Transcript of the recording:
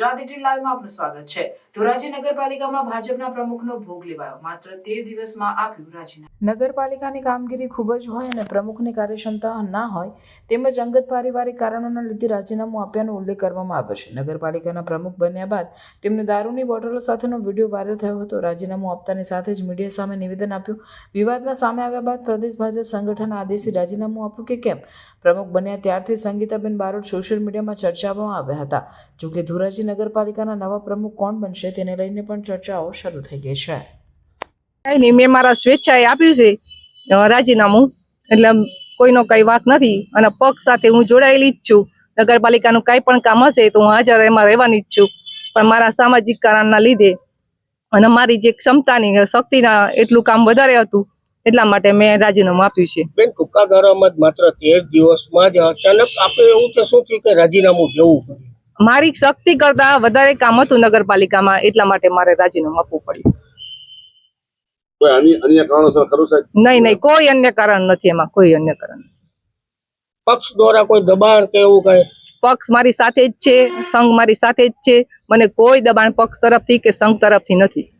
ગુજરાત નગરપાલિકાની કામગીરી ખૂબ જ હોય અને પ્રમુખની કાર્યક્ષમતા ના હોય તેમજ અંગત પારિવારિક કારણોના લીધે રાજીનામું આપ્યાનો ઉલ્લેખ કરવામાં આવ્યો છે. નગરપાલિકાના પ્રમુખ બન્યા બાદ તેમને દારૂની બોટલો સાથેનો વીડિયો વાયરલ થયો હતો. રાજીનામું આપતાની સાથે જ મીડિયા સામે નિવેદન આપ્યું. વિવાદમાં સામે આવ્યા બાદ પ્રદેશ ભાજપ સંગઠન આદેશી રાજીનામું આપ્યું કે કેમ? પ્રમુખ બન્યા ત્યારથી સંગીતાબેન બારોટ સોશિયલ મીડિયામાં ચર્ચામાં આવ્યા હતા. જોકે ધોરાજી નગરપાલિકાના નવા પ્રમુખ કોણ બનશે તેને લઈને પણ ચર્ચાઓ શરૂ થઈ ગઈ છે. કઈ નહીં મેં મારા સ્વેચ્છાએ આપ્યું છે રાજીનામું. એટલે કોઈનો કઈ વાંક નથી અને પક્ષ સાથે હું જોડાયેલી જ છું. નગરપાલિકાનું કાંઈ પણ કામ હશે તો હું હાજર એમાં રહેવાની જ છું. પણ મારા સામાજિક કારણના લીધે અને મારી જે ક્ષમતાની શક્તિના એટલું કામ વધારે હતું એટલા માટે મેં રાજીનામું આપ્યું છે. બેન ટૂંકા ગાળામાં જ માત્ર તેર દિવસમાં જ અચાનક આપણે એવું કે શું થયું કે રાજીનામું દેવું પડ્યું? મારી શક્તિ કરતા વધારે કામ હતું નગરપાલિકામાં એટલા માટે મારે રાજીનામું આપવું પડ્યું. કોઈ અન્ય અન્ય કારણોસર ખરું સાહેબ? નહીં નહીં કોઈ અન્ય કારણ નથી એમાં કોઈ અન્ય કારણ પક્ષ દ્વારા કોઈ દબાણ કે એવું કઈ? પક્ષ મારી સાથે જ છે સંઘ મારી સાથે જ છે મને કોઈ દબાણ પક્ષ તરફથી કે સંઘ તરફથી નથી.